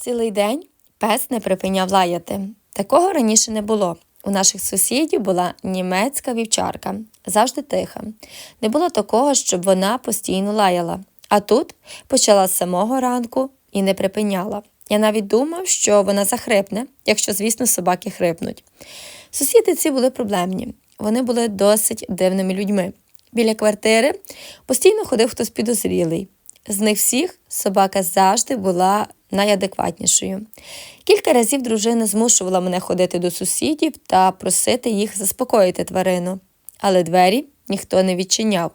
Цілий день пес не припиняв лаяти. Такого раніше не було. У наших сусідів була німецька вівчарка, завжди тиха. Не було такого, щоб вона постійно лаяла. А тут почала з самого ранку і не припиняла. Я навіть думав, що вона захрипне, якщо, звісно, собаки хрипнуть. Сусіди ці були проблемні. Вони були досить дивними людьми. Біля квартири постійно ходив хтось підозрілий. З них всіх собака завжди була найадекватнішою. Кілька разів дружина змушувала мене ходити до сусідів та просити їх заспокоїти тварину. Але двері ніхто не відчиняв,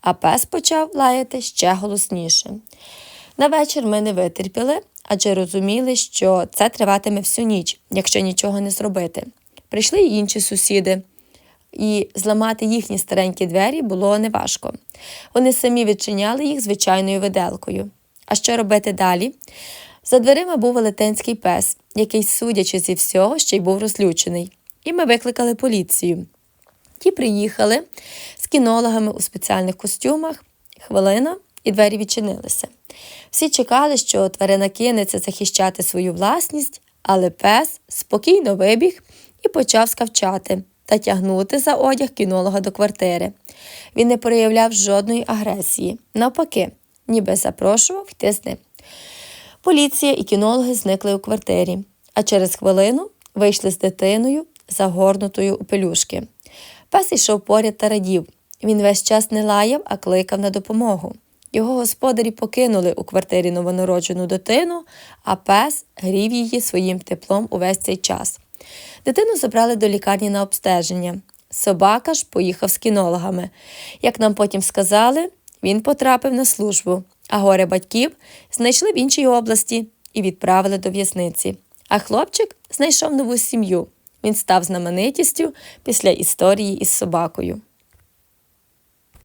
а пес почав лаяти ще голосніше. На вечір ми не витерпіли, адже розуміли, що це триватиме всю ніч, якщо нічого не зробити. Прийшли й інші сусіди, і зламати їхні старенькі двері було неважко. Вони самі відчиняли їх звичайною виделкою. А що робити далі? За дверима був велетенський пес, який, судячи зі всього, ще й був розлючений. І ми викликали поліцію. Ті приїхали з кінологами у спеціальних костюмах. Хвилина, і двері відчинилися. Всі чекали, що тварина кинеться захищати свою власність, але пес спокійно вибіг і почав скавчати та тягнути за одяг кінолога до квартири. Він не проявляв жодної агресії, навпаки, ніби запрошував йти з ним. Поліція і кінологи зникли у квартирі, а через хвилину вийшли з дитиною, загорнутою у пелюшки. Пес йшов поряд та радів. Він весь час не лаяв, а кликав на допомогу. Його господарі покинули у квартирі новонароджену дитину, а пес грів її своїм теплом увесь цей час. Дитину забрали до лікарні на обстеження. Собака ж поїхав з кінологами. Як нам потім сказали, він потрапив на службу, а горе батьків знайшли в іншій області і відправили до в'язниці. А хлопчик знайшов нову сім'ю. Він став знаменитістю після історії із собакою.